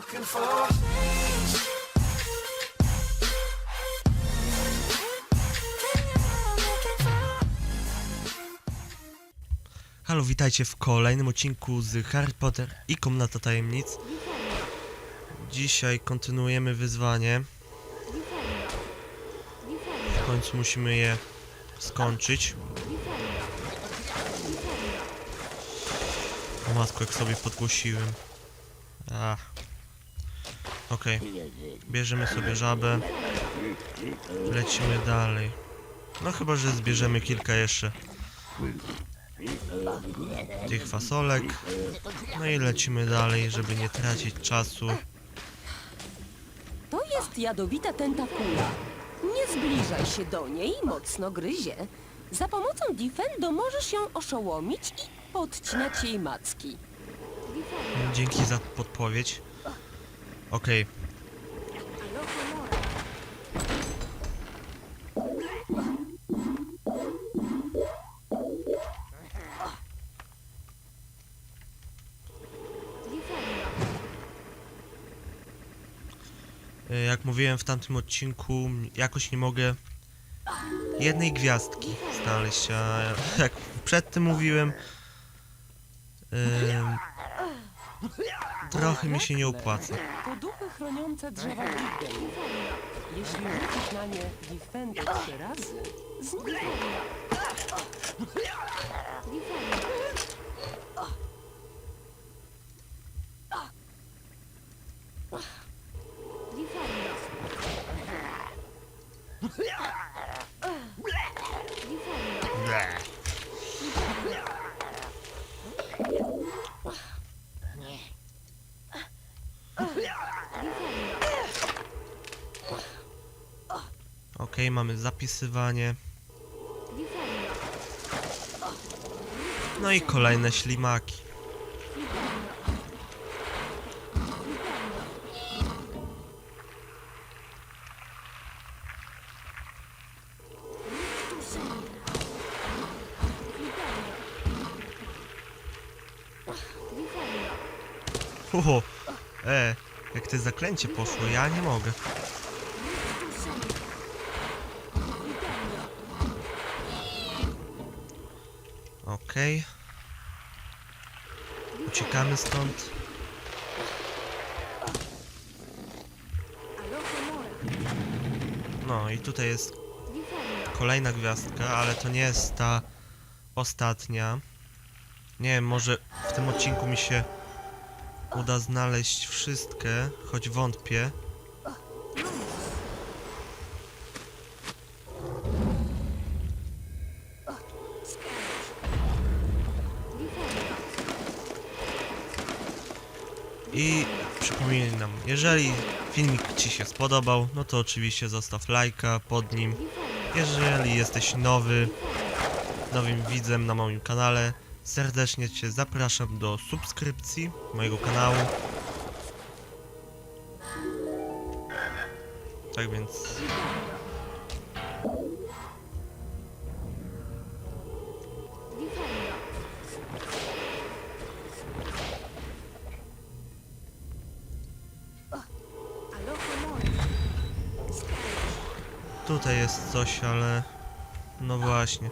looking for. Halo, witajcie w kolejnym odcinku z Harry Potter i Komnata Tajemnic. Dzisiaj kontynuujemy wyzwanie. W końcu musimy je skończyć. O matko, jak sobie podgłosiłem. Ach. Okej. Bierzemy sobie żabę. Lecimy dalej. No chyba, że zbierzemy kilka jeszcze tych fasolek. No i lecimy dalej, żeby nie tracić czasu. To jest jadowita tentakula. Nie zbliżaj się do niej, mocno gryzie. Za pomocą Defendo możesz ją oszołomić i podcinać jej macki. Dzięki za podpowiedź. Okej. Y, Jak mówiłem w tamtym odcinku, jakoś nie mogę jednej gwiazdki znaleźć, a jak przed tym mówiłem, ym, trochę mi się nie opłaca. To duchy chroniące drzewa Wiggen. Jeśli rzucisz na nie Defendo trzy razy, znikną. Ble. Okej, mamy zapisywanie. No i kolejne ślimaki. Oho, e, jak te zaklęcie poszło, ja nie mogę. Okej. Uciekamy stąd. No i tutaj jest kolejna gwiazdka, ale to nie jest ta ostatnia. Nie wiem, może w tym odcinku mi się uda znaleźć wszystkie, choć wątpię. I przypominam, jeżeli filmik Ci się spodobał, no to oczywiście zostaw lajka pod nim. Jeżeli jesteś nowy, nowym widzem na moim kanale, serdecznie Cię zapraszam do subskrypcji mojego kanału. Tak więc... jest coś, ale... No właśnie.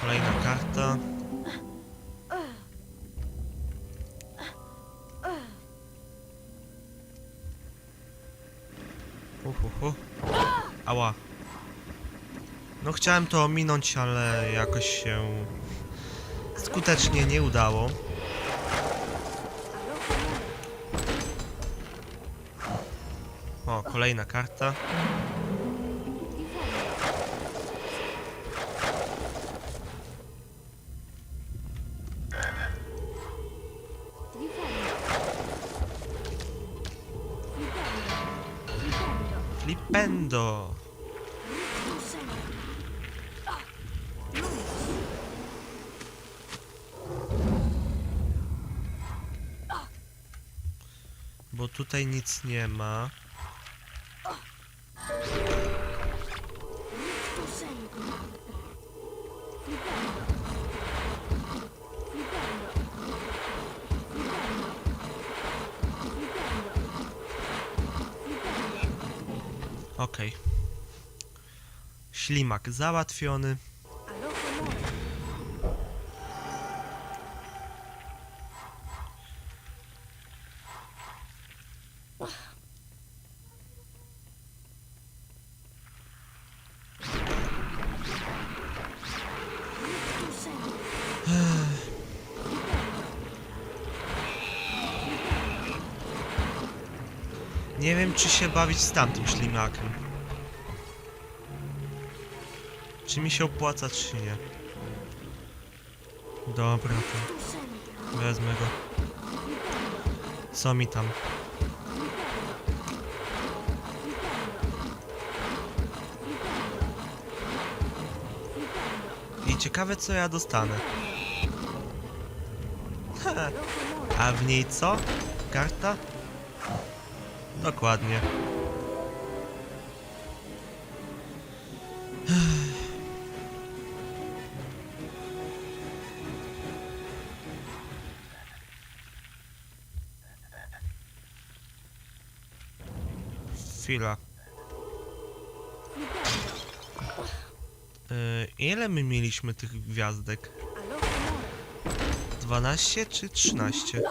Kolejna karta. Uhuhu. Ała. No chciałem to ominąć, ale jakoś się skutecznie nie udało. Kolejna karta. Flipendo. Bo tutaj nic nie ma. Okej. Okay. Ślimak załatwiony. Się bawić z tamtym ślimakiem. Czy mi się opłaca, czy nie. Dobra, to wezmę go. Co mi tam? I ciekawe, co ja dostanę. A w niej co? Karta? Dokładnie. Chwila. Yy, ile my mieliśmy tych gwiazdek? 12 czy 13?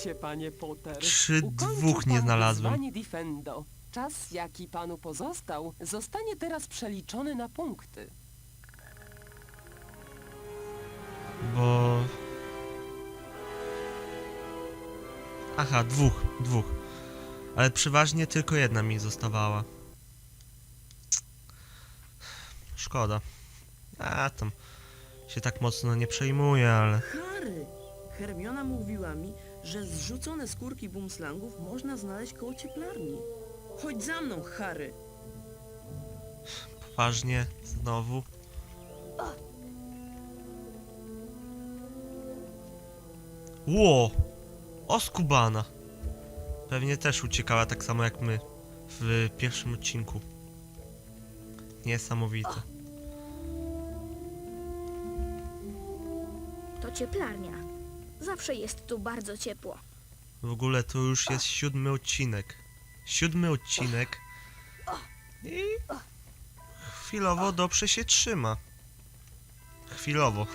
Znakomicie, panie Potter. Ukończył dwóch nie pan znalazłem. wyzwanie Defendo. Czas, jaki panu pozostał, zostanie teraz przeliczony na punkty. Bo... Aha, dwóch, dwóch. Ale przeważnie tylko jedna mi zostawała. Szkoda. A tam się tak mocno nie przejmuję, ale... Harry! Hermiona mówiła mi, że zrzucone skórki bumslangów można znaleźć koło cieplarni. Chodź za mną, Harry! Poważnie, znowu. Ło! Oskubana! Pewnie też uciekała tak samo jak my w pierwszym odcinku. Niesamowite. To cieplarnia. Zawsze jest tu bardzo ciepło. W ogóle to już jest siódmy odcinek. Siódmy odcinek. I chwilowo dobrze się trzyma. Chwilowo.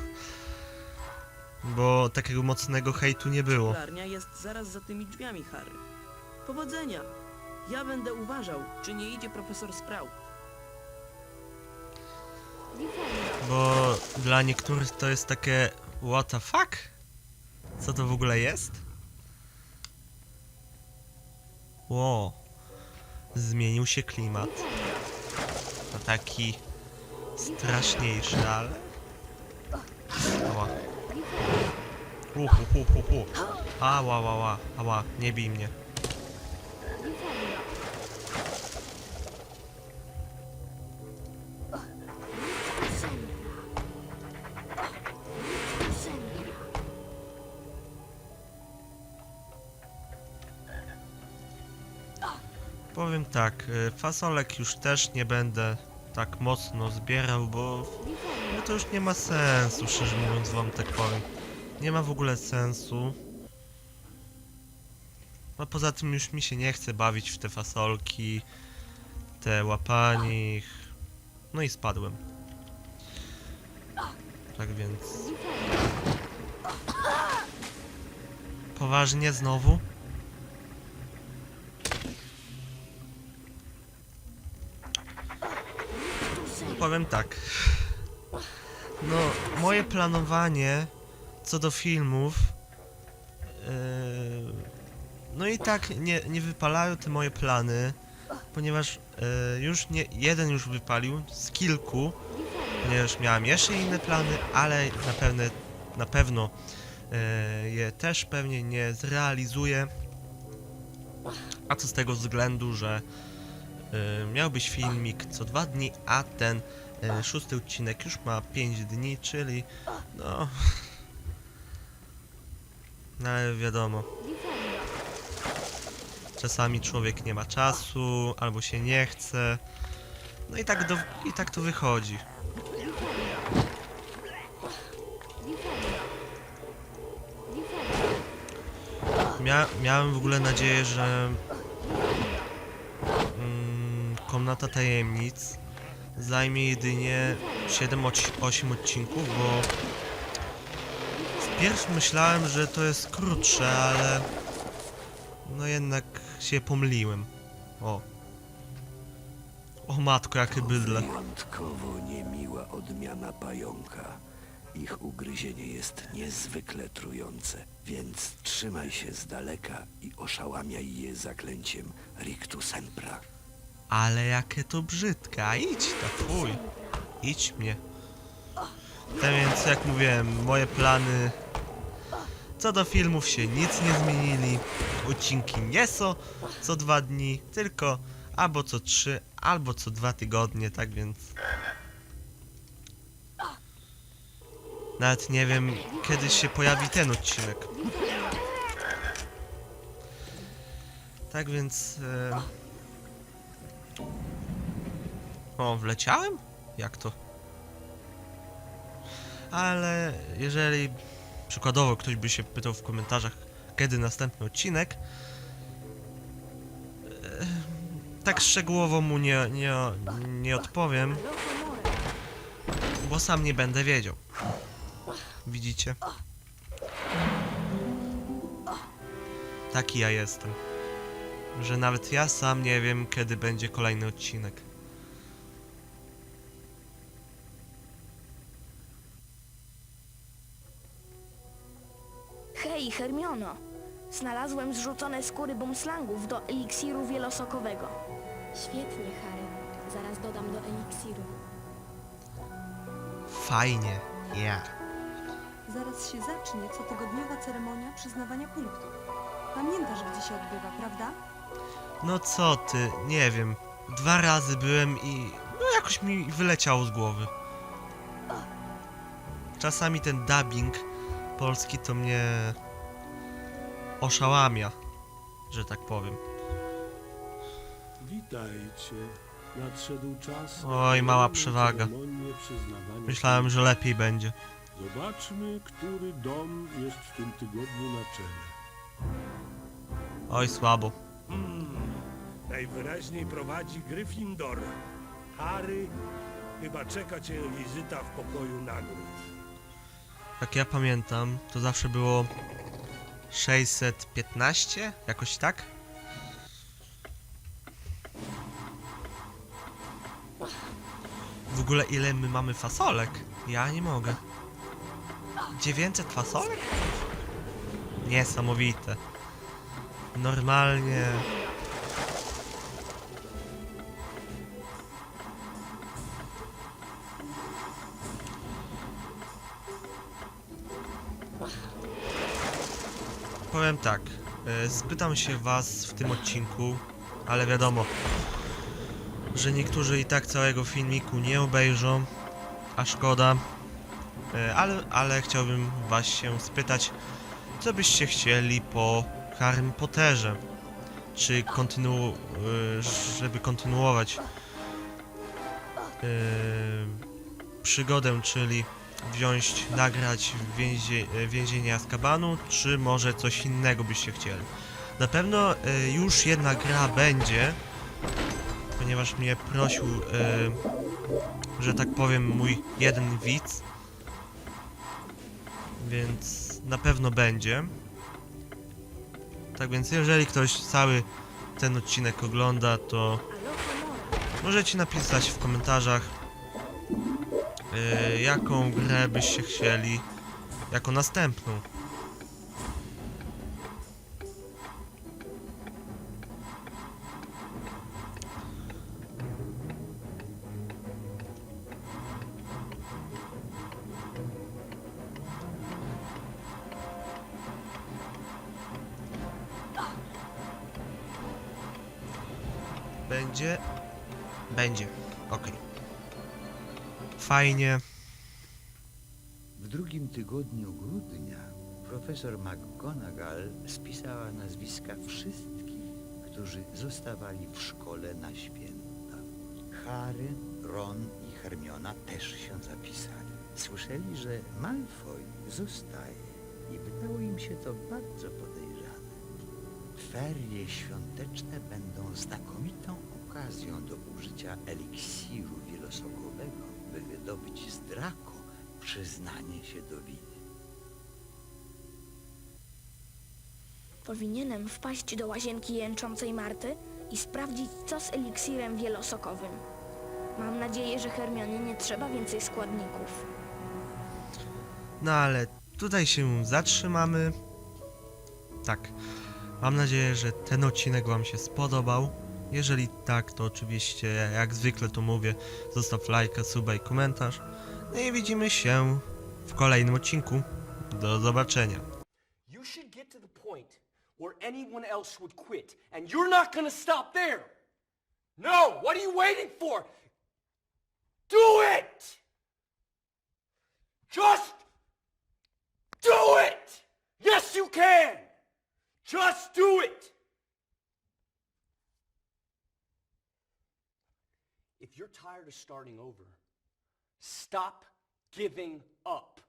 Bo takiego mocnego hejtu nie było. Cieplarnia jest zaraz za tymi drzwiami, Harry. Powodzenia! Ja będę uważał, czy nie idzie profesor Sprout. Bo dla niektórych to jest takie what the fuck? Co to w ogóle jest? Ło. Zmienił się klimat. Na taki straszniejszy, ale... Ała. Uhu, hu, hu, hu. Ała, ała, ała, ała, nie bij mnie. Tak, y, fasolek już też nie będę tak mocno zbierał, bo no to już nie ma sensu, szczerze mówiąc wam tak powiem. Nie ma w ogóle sensu. A poza tym już mi się nie chce bawić w te fasolki, te łapanie ich. No i spadłem. Tak więc... Poważnie znowu? Powiem tak. No, moje planowanie co do filmów. Yy, no i tak nie, nie wypalają te moje plany, ponieważ yy, już nie, jeden już wypalił z kilku, ponieważ miałem jeszcze inne plany, ale na pewno, na pewno yy, je też pewnie nie zrealizuję. A to z tego względu, że miał być filmik co dwa dni, a ten yy, szósty odcinek już ma 5 dni, czyli no. No ale wiadomo. Czasami człowiek nie ma czasu, albo się nie chce. No i tak, do, i tak to wychodzi. Mia miałem w ogóle nadzieję, że mm, Komnata Tajemnic zajmie jedynie 7-8 odcinków, bo wpierw myślałem, że to jest krótsze, ale no jednak się pomyliłem. O. O matko, jakie bydle. Wyjątkowo niemiła odmiana pająka. Ich ugryzienie jest niezwykle trujące, więc trzymaj się z daleka i oszałamiaj je zaklęciem Rictu Sempra. Ale jakie to brzydkie, a idź to fuj. Idź mnie. Tak więc jak mówiłem, moje plany co do filmów się nic nie zmienili. Odcinki nie są co dwa dni, tylko albo co trzy, albo co dwa tygodnie, tak więc... Nawet nie wiem, kiedy się pojawi ten odcinek. Tak więc... E... O, wleciałem? Jak to? Ale jeżeli przykładowo ktoś by się pytał w komentarzach, kiedy następny odcinek, e, tak szczegółowo mu nie, nie, nie odpowiem, bo sam nie będę wiedział. Widzicie? Taki ja jestem. Że nawet ja sam nie wiem, kiedy będzie kolejny odcinek. Hej, Hermiono! Znalazłem zrzucone skóry bumslangów do eliksiru wielosokowego. Świetnie, Harry. Zaraz dodam do eliksiru. Fajnie. Ja. Zaraz się zacznie cotygodniowa ceremonia przyznawania punktów. Pamiętasz, gdzie się odbywa, prawda? No co ty, nie wiem. Dwa razy byłem i no jakoś mi wyleciało z głowy. Czasami ten dubbing polski to mnie oszałamia, że tak powiem. Witajcie. Nadszedł czas. Oj, mała przewaga. Myślałem, że lepiej będzie. Zobaczmy, który dom jest w tym tygodniu na czele. Oj, słabo. Najwyraźniej prowadzi Gryffindor. Harry, chyba czeka cię wizyta w pokoju nagród. Jak ja pamiętam, to zawsze było 615? Jakoś tak? W ogóle ile my mamy fasolek? Ja nie mogę. 900 fasolek? Niesamowite. Normalnie. Powiem tak. e, Spytam się was w tym odcinku, ale wiadomo, że niektórzy i tak całego filmiku nie obejrzą, a szkoda. E, Ale, ale chciałbym was się spytać, co byście chcieli po Harrym Potterze? Czy kontynu... e, żeby kontynuować e, przygodę, czyli wziąć, nagrać więzie, więzienie Azkabanu, czy może coś innego byście chcieli? Na pewno e, już jedna gra będzie, ponieważ mnie prosił, że tak powiem, mój jeden widz, więc na pewno będzie. Tak więc jeżeli ktoś cały ten odcinek ogląda, to możecie napisać w komentarzach, e, jaką grę byście chcieli jako następną. Fajnie. W drugim tygodniu grudnia profesor McGonagall spisała nazwiska wszystkich, którzy zostawali w szkole na święta. Harry, Ron i Hermiona też się zapisali. Słyszeli, że Malfoy zostaje i wydało im się to bardzo podejrzane. Ferie świąteczne będą znakomitą okazją do użycia eliksiru wielosokowego, by wydobyć z Draco przyznanie się do winy. Powinienem wpaść do łazienki jęczącej Marty i sprawdzić, co z eliksirem wielosokowym. Mam nadzieję, że Hermionie nie trzeba więcej składników. No ale tutaj się zatrzymamy. Tak. Mam nadzieję, że ten odcinek Wam się spodobał. Jeżeli tak, to oczywiście, jak zwykle to mówię, zostaw lajka, suba i komentarz. No i widzimy się w kolejnym odcinku. Do zobaczenia. You should get to the point where anyone else would quit, and you're not gonna stop there. No, what are you waiting for? Do it! Just do it! Yes, you can! Just do it! You're tired of starting over, stop giving up.